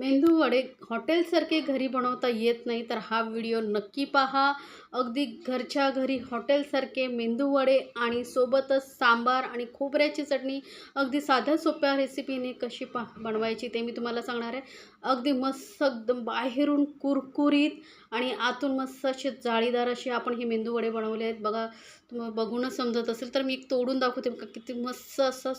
मेंदू वडे हॉटेलसारखे घरी बनवता येत नाही तर हा व्हिडिओ नक्की पहा. अगदी घरच्या घरी हॉटेलसारखे मेंदू वडे आणि सोबतच सांबार आणि खोबऱ्याची चटणी. अगदी साध्या सोप्या रेसिपीने कशी पा बनवायची ते मी तुम्हाला सांगणार आहे. अगदी मस्त एकदम बाहेरून कुरकुरीत आणि आतून मस्त असे जाळीदार असे आपण हे मेंदू वडे बनवले आहेत. बघा तुम्हाला बघूनच समजत असेल. तर मी एक तोडून दाखवते किती मस्त असं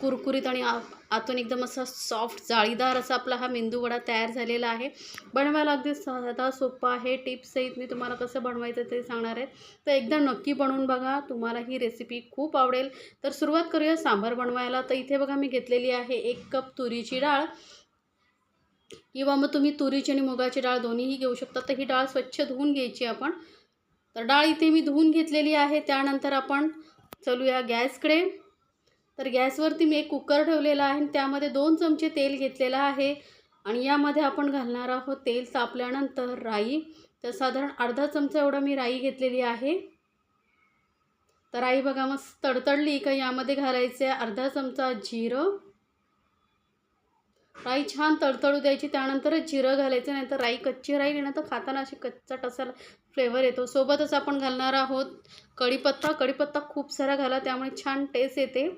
कुरकुरीत आणि आ आतून एकदम असा सॉफ्ट जाळीदार असा आपला हा मेंदू वडा तयार झालेला आहे. बनवायला अगदी साधा सोपा आहे. टिप्ससहित मी तुम्हाला कसं बनवायचं ते सांगणार आहे. तर एकदा नक्की बनवून बघा. तुम्हाला ही रेसिपी खूप आवडेल. तर सुरुवात करूया सांबार बनवायला. तर इथे बघा मी घेतलेली आहे एक कप तुरीची डाळ. किंवा मग तुम्ही तुरीची आणि मुगाची डाळ दोन्हीही घेऊ शकता. तर ही डाळ स्वच्छ धुवून घ्यायची आपण. तर डाळ इथे मी धुवून घेतलेली आहे. त्यानंतर आपण चलूया गॅसकडे. तर गॅसवरती मी एक कुकर ठेवलेला आहे आणि त्यामध्ये दोन चमचे तेल घेतलेलं आहे. आणि यामध्ये आपण घालणार आहोत तेल तापल्यानंतर राई. तर साधारण अर्धा चमचा एवढा मी राई घेतलेली आहे. तर राई बघा मग तडतडली का यामध्ये घालायचे अर्धा चमचा जिरं. राई छान तडतडू द्यायची त्यानंतरच जिरं घालायचं नाही तर राई कच्ची राई नाही तर खाताना अशी कच्चा टसाला फ्लेवर येतो. सोबतच आपण घालणार आहोत कढीपत्ता. कढीपत्ता खूप सारा घाला त्यामुळे छान टेस्ट येते.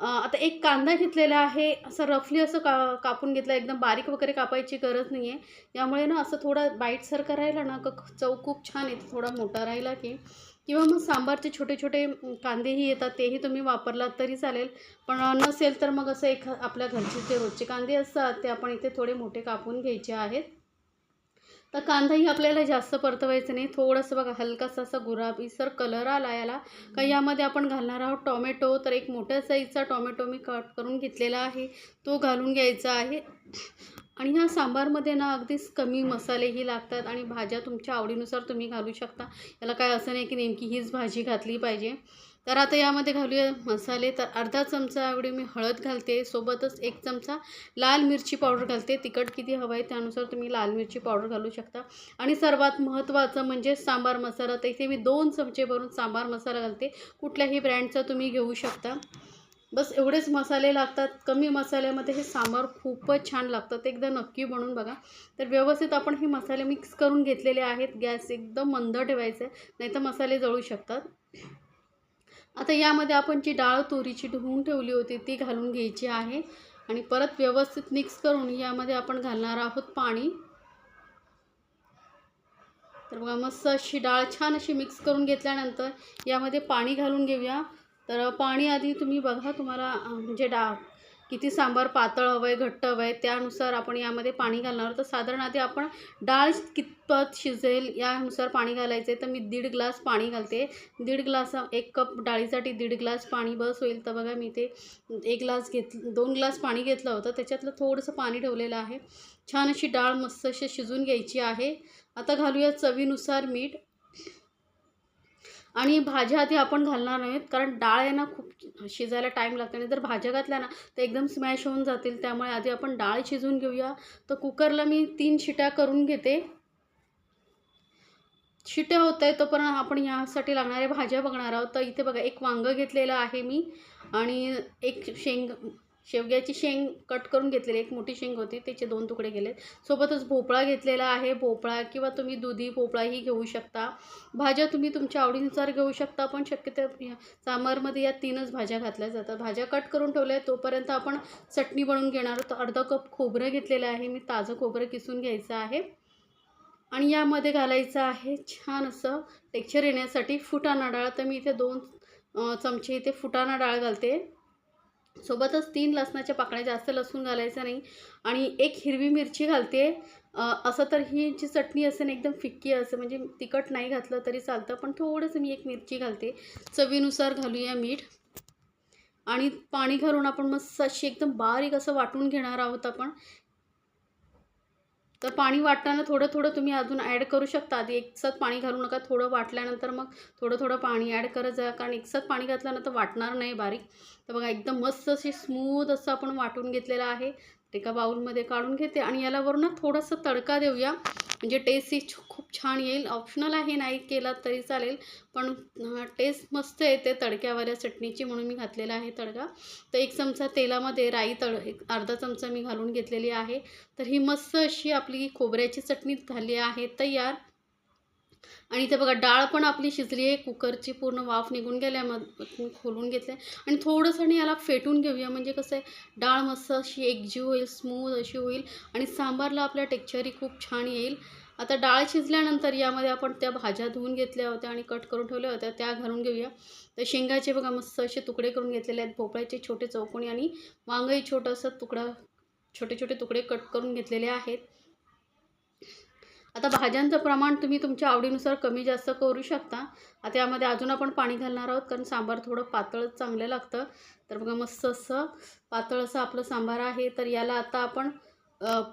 आता एक कांदा घेतलेला आहे. असं रफली असं का कापून घेतलं. एकदम बारीक वगैरे कापायची गरज नाही आहे यामुळे ना असं थोडा बाईटसारखं राहिला ना क चव खूप छान येते. थोडा मोठा राहिला की. किंवा मग सांबारचे छोटे छोटे कांदेही येतात. तेही तुम्ही वापरलात तरी चालेल. पण नसेल तर मग असं एक आपल्या घरचे जे रोजचे कांदे असतात ते आपण इथे थोडे मोठे कापून घ्यायचे आहेत. तर कांदाही आपल्याला जास्त परतवायचं नाही. थोडंसं बघा हलकासा असा गुलाबीसर कलर आला याला. का यामध्ये आपण घालणार आहोत टॉमॅटो. तर एक मोठ्या साईजचा टॉमॅटो मी कट करून घेतलेला आहे. तो घालून घ्यायचा आहे. आणि ह्या सांबारमध्ये ना अगदीच कमी मसालेही लागतात आणि भाज्या तुमच्या आवडीनुसार तुम्ही घालू शकता. याला काय असं नाही की नेमकी हीच भाजी घातली पाहिजे. तर आता यामध्ये घालूया मसाले. तर अर्धा चमचा एवढी मी हळद घालते. सोबतच एक चमचा लाल मिरची पावडर घालते. तिखट किती हवं आहे त्यानुसार तुम्ही लाल मिरची पावडर घालू शकता. आणि सर्वात महत्त्वाचं म्हणजे सांबार मसाला. तर इथे मी दोन चमचे भरून सांबार मसाला घालते. कुठल्याही ब्रँडचा तुम्ही घेऊ शकता. बस एवढेच मसाले लागतात. कमी मसाल्यामध्ये हे सांबार खूपच छान लागतात. ते एकदा नक्की बनवून बघा. तर व्यवस्थित आपण हे मसाले मिक्स करून घेतलेले आहेत. गॅस एकदम मंद ठेवायचं आहे. नाही तर मसाले जळू शकतात. आता यामध्ये आपण जी डाळ तुरीची धुवून ठेवली होती ती घालून घ्यायची आहे. आणि परत व्यवस्थित मिक्स करून यामध्ये आपण घालणार आहोत पाणी. तर बघा मस्त अशी डाळ छान अशी मिक्स करून घेतल्यानंतर यामध्ये पाणी घालून घेऊया. तर पाणी आधी तुम्ही बघा तुम्हाला म्हणजे डा किती सांबार पातळ हवं आहे घट्ट हवं आहे त्यानुसार आपण यामध्ये पाणी घालणार तर साधारण आधी आपण डाळ कितपत शिजेल यानुसार पाणी घालायचं आहे तर मी दीड ग्लास पाणी घालते. दीड ग्लास एक कप डाळीसाठी दीड ग्लास पाणी बस होईल. तर बघा मी ते एक ग्लास घेत दोन ग्लास पाणी घेतलं होतं. त्याच्यातलं थोडंसं पाणी ठेवलेलं आहे. छान अशी डाळ मस्त अशी शिजून घ्यायची आहे. आता घालूया चवीनुसार मीठ. आणि भाज्या आधी आपण घालणार नाहीत कारण डाळ आहे ना खूप शिजायला टाईम लागतो आणि जर भाज्या घातल्या ना तर एकदम स्मॅश होऊन जातील. त्यामुळे आधी आपण डाळ शिजवून घेऊया. तर कुकरला मी तीन शिट्या करून घेते. शिट्या होत आहे तोपर्यंत आपण यासाठी लागणाऱ्या भाज्या बघणार आहोत. तर इथे बघा एक वांगं घेतलेलं आहे मी आणि एक शेंग शेवग्याची शेंग कट करून घेतलेली एक मोठी शेंग होती. त्याचे दोन तुकडे केले सोबतच भोपळा घेतलेला आहे. भोपळा किंवा तुम्ही दुधी भोपळाही घेऊ शकता. भाज्या तुम्ही तुमच्या आवडीनुसार घेऊ शकता पण शक्यतो सांबारमध्ये या तीनच भाज्या घातल्या जातात. भाज्या कट करून ठेवल्या तोपर्यंत आपण चटणी बनवून घेणार तर अर्धा कप खोबरं घेतलेलं आहे. मी ताजं खोबरं किसून घ्यायचं आहे. आणि यामध्ये घालायचं आहे छान असं टेक्चर येण्यासाठी फुटाणा डाळ. तर मी इथे दोन चमचे इथे फुटाणा डाळ घालते. सोबतच तीन लसणाच्या पाकळ्या जास्त लसूण घालायचं नाही. आणि एक हिरवी मिरची घालते. असं तर ही जी चटणी असेल ना एकदम फिक्की असं म्हणजे तिखट नाही घातलं तरी चालतं पण थोडंसं मी एक मिरची घालते. चवीनुसार घालूया मीठ. आणि पाणी घालून आपण मस्त अशी एकदम बारीक असं वाटून घेणार आहोत आपण. तर पाणी वाटताना थोडं थोडं तुम्ही अजून ॲड करू शकता. आधी एकसात पाणी घालू नका थोडं वाटल्यानंतर मग थोडं थोडं पाणी ॲड करत जा. कारण एकसात पाणी घातल्यानंतर वाटणार नाही बारीक. तर बघा एकदम मस्त अशी स्मूथ असं आपण वाटून घेतलेलं आहे. एका बाउलमध्ये काढून घेते आणि याला वरून थोडंसं तडका देऊया. म्हणजे टेस्ट ही छ- खूप छान येईल. ऑप्शनल आहे नाही केला तरी चालेल. पण टेस्ट मस्त येते तडक्यावाल्या चटणीची म्हणून मी घातलेला आहे तडका. तर एक चमचा तेलामध्ये राई तळ एक अर्धा चमचा मी घालून घेतलेली आहे. तर ही मस्त अशी आपली खोबऱ्याची चटणी झाली आहे तयार. आणि इथे बघा डाळ पण आपली शिजली आहे कुकरची पूर्ण वाफ निघून गेल्या मग खोलून घेतलं आणि थोडंसं आणि याला फेटून घेऊया म्हणजे कसं आहे डाळ मस्त अशी एकजीव होईल स्मूथ अशी होईल आणि सांबारला आपल्या टेक्चरही खूप छान येईल. आता डाळ शिजल्यानंतर यामध्ये आपण त्या भाज्या धुवून घेतल्या होत्या आणि कट करून ठेवल्या होत्या त्या घालून घेऊया. तर शेंगाचे बघा मस्त असे तुकडे करून घेतलेले आहेत भोपळ्याचे छोटे चौकोणी आणि वांगही छोटंसं तुकडा छोटे छोटे तुकडे कट करून घेतलेले आहेत. आता भाज्यांचं प्रमाण तुम्ही तुमच्या आवडीनुसार कमी जास्त करू शकता. आता यामध्ये अजून आपण पाणी घालणार आहोत कारण सांबार थोडं पातळच चांगलं लागतं. तर बघा मस्त असं पातळ असं आपलं सांबार आहे. तर याला आता आपण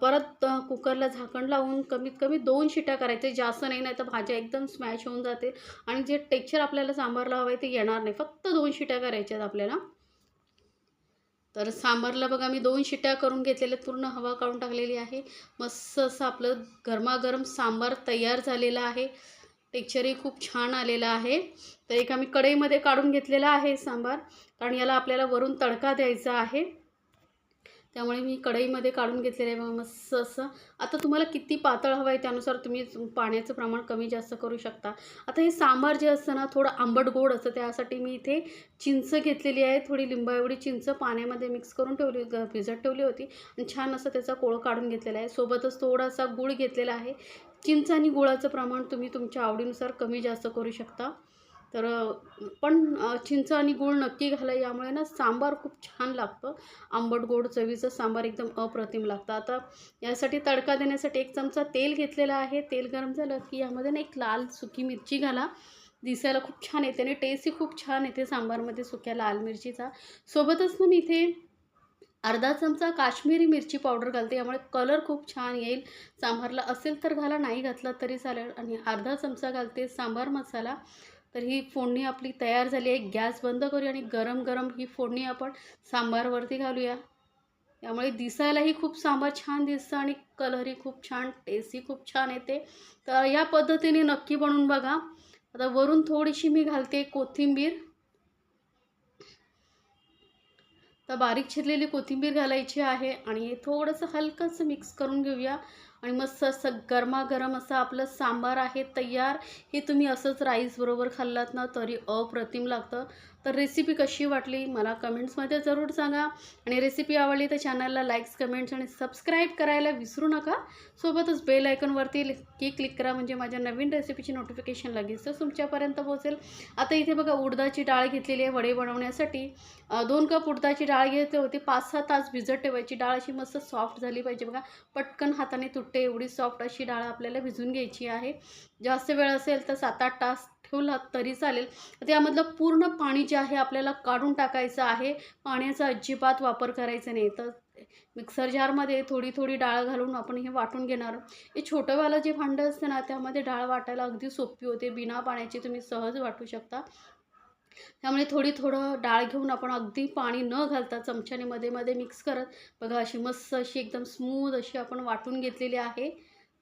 परत कुकरला झाकण लावून कमीत कमी दोन शिट्या करायच्या. जास्त नाही नाही तर भाज्या एकदम स्मॅश होऊन जाते आणि जे टेक्स्चर आपल्याला सांबारला हवं आहे ते येणार नाही. फक्त दोन शिट्या करायच्या आहेत आपल्याला. तर सांबारला बघा मी दोन शिट्या करून घेतलेल्या पूर्ण हवा काढून टाकलेली आहे. मस्त असं आपलं गरमागरम सांबार तयार झालेला आहे. टेक्चरही खूप छान आलेलं आहे. तर एका मी कढईमध्ये काढून घेतलेला आहे सांबार. कारण याला आपल्याला वरून तडका द्यायचा आहे. त्यामुळे मी कढईमध्ये काढून घेतलेलं आहे मस्त असं. आता तुम्हाला किती पातळ हवं आहे त्यानुसार तुम्ही पाण्याचं प्रमाण कमी जास्त करू शकता. आता हे सांबार जे असतं ना थोडं आंबट गोड असतं त्यासाठी मी इथे चिंच घेतलेली आहे. थोडी लिंबा एवढी चिंच पाण्यामध्ये मिक्स करून ठेवली भिजत ठेवली होती. आणि छान असं त्याचा कोळ काढून घेतलेला आहे. सोबतच थोडासा गूळ घेतलेला आहे. चिंच आणि गुळाचं प्रमाण तुम्ही तुमच्या आवडीनुसार कमी जास्त करू शकता. तर पण चिंच आणि गूळ नक्की घाला यामुळे ना सांबार खूप छान लागतं. आंबट गोड चवीचं सांबार एकदम अप्रतिम लागतं. आता यासाठी तडका देण्यासाठी एक चमचा तेल घेतलेला आहे. तेल गरम झालं की यामध्ये ना एक लाल सुकी मिरची घाला. दिसायला खूप छान येते आणि टेस्टही खूप छान येते सांबारमध्ये सुक्या लाल मिरचीचा. सोबतच ना मी इथे अर्धा चमचा काश्मीरी मिरची पावडर घालते. यामुळे कलर खूप छान येईल. सांबारला असेल तर घाला नाही घातला तरी चालेल. आणि अर्धा चमचा घालते सांबार मसाला. तर ही फोडणी आपली तयार झाली आहे. गॅस बंद करूया आणि गरम गरम ही फोडणी आपण सांबारवरती घालूया. त्यामुळे दिसायलाही खूप सांबार छान दिसतं आणि कलरही खूप छान टेस्टही खूप छान येते. तर या पद्धतीने नक्की बनवून बघा. आता वरून थोडीशी मी घालते कोथिंबीर. तर बारीक चिरलेली कोथिंबीर घालायची आहे आणि थोडंसं हलकंसं मिक्स करून घेऊया. आणि मस्त असं गरमागरम असं आपलं सांबार आहे तयार हे तुम्ही असंच राईसबरोबर खाल्लात ना तरी अप्रतिम लागतं. तर रेसिपी कशी वाटली मला कमेंट्समध्ये जरूर सांगा. आणि रेसिपी आवडली तर चॅनलला लाईक्स कमेंट्स आणि सबस्क्राईब करायला विसरू नका. सोबतच बेल आयकॉनवरती की क्लिक करा म्हणजे माझ्या नवीन रेसिपीची नोटिफिकेशन लगेचच तुमच्यापर्यंत पोहोचेल. आता इथे बघा उडदाची डाळ घेतलेली आहे वडे बनवण्यासाठी. दोन कप उडदाची डाळ घेतली होती. पाच सहा तास भिजत ठेवायची. डाळ अशी मस्त सॉफ्ट झाली पाहिजे बघा. पटकन हाताने तुटते. एवढी सॉफ्ट अशी डाळ आपल्याला भिजून घ्यायची आहे. जास्त वेळ असेल तर सात आठ तास ठेवला तरी चालेल. त्यामधलं पूर्ण पाणी जे आहे आपल्याला काढून टाकायचं आहे. पाण्याचा अजिबात वापर करायचा नाही. तर मिक्सर जारमध्ये थोडी थोडी डाळ घालून आपण हे वाटून घेणार. हे छोटंवालं जे भांडं असतं ना त्यामध्ये डाळ वाटायला अगदी सोपी होते. बिना पाण्याची तुम्ही सहज वाटू शकता. त्यामुळे थोडी थोडं डाळ घेऊन आपण अगदी पाणी न घालता चमच्याने मध्ये मध्ये मिक्स करत बघा अशी मस्त अशी एकदम स्मूथ अशी आपण वाटून घेतलेली आहे.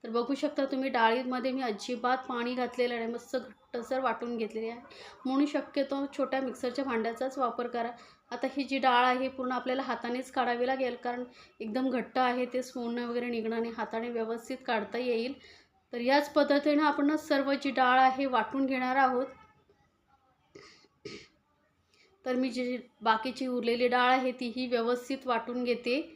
तर बघू शकता तुम्ही डाळीमध्ये मी अजिबात पाणी घातलेलं नाही मस्त घट्टसर वाटून घेतलेली आहे. म्हणून शक्यतो छोट्या मिक्सरच्या भांड्याचाच वापर करा. आता ही जी डाळ आहे पूर्ण आपल्याला हातानेच काढावी लागेल कारण एकदम घट्ट आहे ते सोनं वगैरे निघणं आणि हाताने व्यवस्थित काढता येईल. तर याच पद्धतीनं आपण सर्व जी डाळ आहे वाटून घेणार आहोत. तर मी जी बाकीची उरलेली डाळ आहे तीही व्यवस्थित वाटून घेते.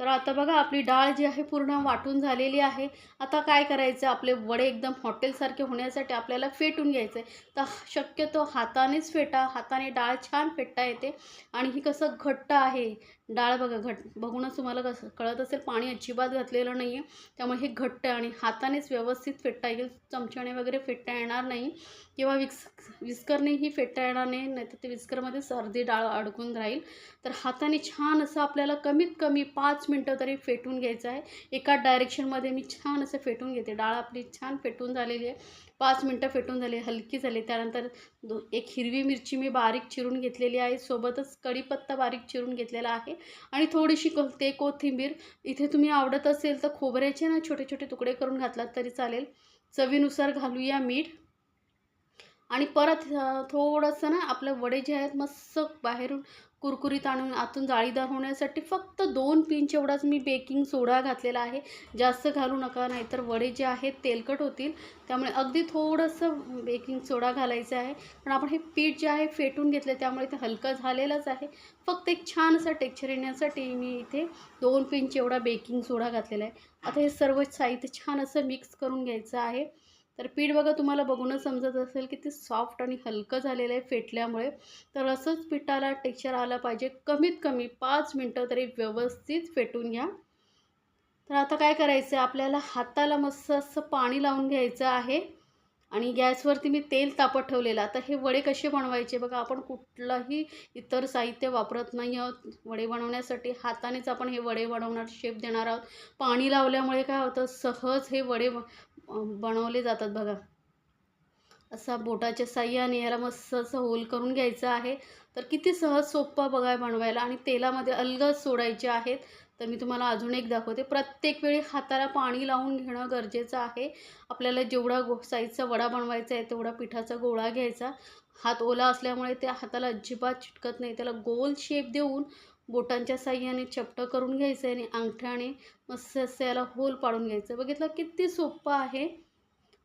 तर आता बघा आपली डाळ जी आहे पूर्ण वाटून झालेली आहे. आता काय करायचं? आपले वडे एकदम हॉटेलसारखे होण्यासाठी आपल्याला फेटून घ्यायचं आहे तर शक्यतो हातानेच फेटा हाताने डाळ छान फेटता येते. आणि ही कसं घट्ट आहे डाळ बघा घट बघूनच तुम्हाला कसं कळत असेल पाणी अजिबात घातलेलं नाही आहे त्यामुळे हे घट्ट आहे आणि हातानेच व्यवस्थित फेटता येईल. चमच्याने वगैरे फेटता येणार नाही. किंवा विक्स विस्करनेही फेटता येणार नाही नाहीतर ते विस्करमध्येच अर्धी डाळ अडकून राहील. तर हाताने छान असं आपल्याला कमीत कमी पाच मिनटं तरी फेटून घ्यायचं आहे. एका डायरेक्शनमध्ये मी छान असं फेटून घेते. डाळ आपली छान फेटून झालेली आहे. पाच मिनटं फेटून झाली हलकी झाली. त्यानंतर दो एक हिरवी मिरची मी बारीक चिरून घेतलेली आहे. सोबतच कढीपत्ता बारीक चिरून घेतलेला आहे. आणि थोडीशी को ते कोथिंबीर. इथे तुम्ही आवडत असेल तर खोबऱ्याचे ना छोटे छोटे तुकडे करून घातलात तरी चालेल. चवीनुसार घालूया मीठ. आणि परत थोडंसं ना आपलं वडे जे आहेत मस्त बाहेरून कुरकुरीत आणून आतून जाळीदार होण्यासाठी फक्त दोन पिंच एवढाच मी बेकिंग सोडा घातलेला आहे. जास्त घालू नका नाहीतर वडे जे आहेत तेलकट होतील. त्यामुळे अगदी थोडंसं बेकिंग सोडा घालायचं आहे. पण आपण हे पीठ जे आहे फेटून घेतलं त्यामुळे ते हलकं झालेलंच आहे. फक्त एक छान असं टेक्चर येण्यासाठी मी इथे दोन पिंच एवढा बेकिंग सोडा घातलेला आहे. आता हे सर्व साहित्य छान असं मिक्स करून घ्यायचं आहे. तर पीठ बघा तुम्हाला बघूनच समजत असेल की ते सॉफ्ट आणि हलकं झालेलं आहे फेटल्यामुळे. तर असंच पिठाला टेक्स्चर आलं पाहिजे. कमीत कमी पाच मिनटं तरी व्यवस्थित फेटून घ्या. तर आता काय करायचं आहे आपल्याला हाताला मस्त असं पाणी लावून घ्यायचं आहे. आणि गॅसवरती मी तेल तापत ठेवलेलं. आता हे वडे कसे बनवायचे बघा आपण कुठलंही इतर साहित्य वापरत नाही आहोत. वडे बनवण्यासाठी हातानेच आपण हे वडे बनवणार शेप देणार आहोत. पाणी लावल्यामुळे काय होतं सहज हे वडे बनवले जातात बघा. असा बोटाच्या साह्याने याला मस्त असं होल करून घ्यायचं आहे. तर किती सहज सोप्पा बघा बनवायला आणि तेलामध्ये अलगद सोडायचे आहेत. तर मी तुम्हाला अजून एक दाखवते. प्रत्येक वेळी हाताला पाणी लावून घेणं गरजेचं आहे. आपल्याला जेवढा गो साईजचा वडा बनवायचा आहे तेवढा पिठाचा गोळा घ्यायचा. हात ओला असल्यामुळे त्या हाताला अजिबात चिटकत नाही. त्याला गोल शेप देऊन बोटांच्या साह्याने चपटं करून घ्यायचं आणि अंगठ्याने मस्त असं याला होल पाडून घ्यायचं बघितलं किती सोपं आहे.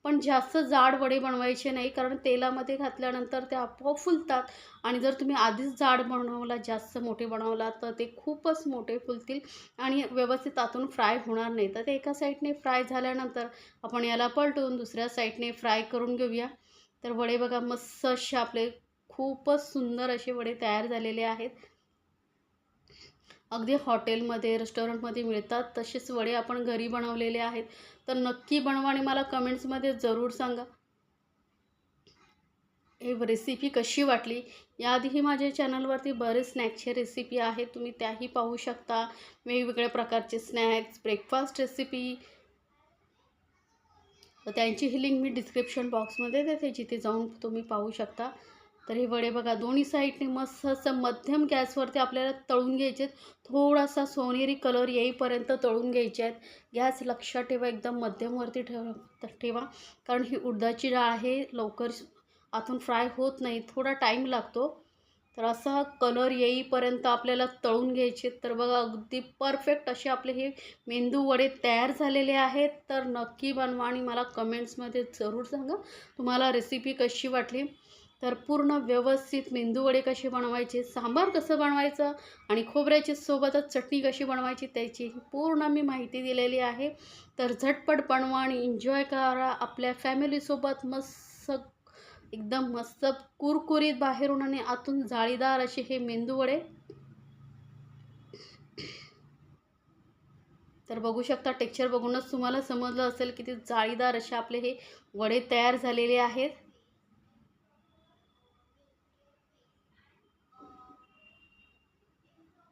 पण जास्त जाड वडे बनवायचे नाही कारण तेलामध्ये घातल्यानंतर ते आपोआप फुलतात. आणि जर तुम्ही आधीच जाड बनवला जास्त मोठे बनवला तर ते खूपच मोठे फुलतील आणि व्यवस्थित आतून फ्राय होणार नाही. तर ते एका साईडने फ्राय झाल्यानंतर आपण याला पलटून दुसऱ्या साईडने फ्राय करून घेऊया. तर वडे बघा मस्त असे आपले खूपच सुंदर असे वडे तयार झालेले आहेत. अगदी हॉटेलमध्ये रेस्टॉरंटमध्ये मिळतात. तसेच वडे आपण घरी बनवलेले आहेत. तर नक्की बनवा आणि मला कमेंट्समध्ये जरूर सांगा. हे रेसिपी कशी वाटली? याआधीही माझ्या चॅनलवरती बरेच स्नॅक्सचे रेसिपी आहेत. तुम्ही त्याही पाहू शकता. वेगवेगळ्या प्रकारचे स्नॅक्स ब्रेकफास्ट रेसिपी तर त्यांची ही लिंक मी डिस्क्रिप्शन बॉक्समध्ये देते. जिथे जाऊन तुम्ही पाहू शकता. तर हे वडे बघा दोन्ही साईडने मस्त असं मध्यम गॅसवरती आपल्याला तळून घ्यायचे आहेत थोडासा सोनेरी कलर येईपर्यंत तळून घ्यायचे आहेत. गॅस लक्षात ठेवा एकदम मध्यमवरती ठेव ठेवा. कारण ही उडदाची डाळ आहे लवकर आतून फ्राय होत नाही थोडा टाईम लागतो. तर असा कलर येईपर्यंत आपल्याला तळून घ्यायचे तर बघा अगदी परफेक्ट असे आपले हे मेंदू वडे तयार झालेले आहेत. तर नक्की बनवा आणि मला कमेंट्समध्ये जरूर सांगा तुम्हाला रेसिपी कशी वाटली. तर पूर्ण व्यवस्थित मेंदूवडे कसे बनवायचे सांबार कसं बनवायचं आणि खोबऱ्याची सोबतच चटणी कशी बनवायची त्याची पूर्ण मी माहिती दिलेली आहे. तर झटपट बनवा आणि एन्जॉय करा. आपल्या फॅमिलीसोबत मस्त एकदम मस्त कुरकुरीत बाहेरून आणि आतून जाळीदार असे हे मेंदूवडे तर बघू शकता टेक्चर बघूनच तुम्हाला समजलं असेल किती जाळीदार असे आपले हे वडे तयार झालेले आहेत.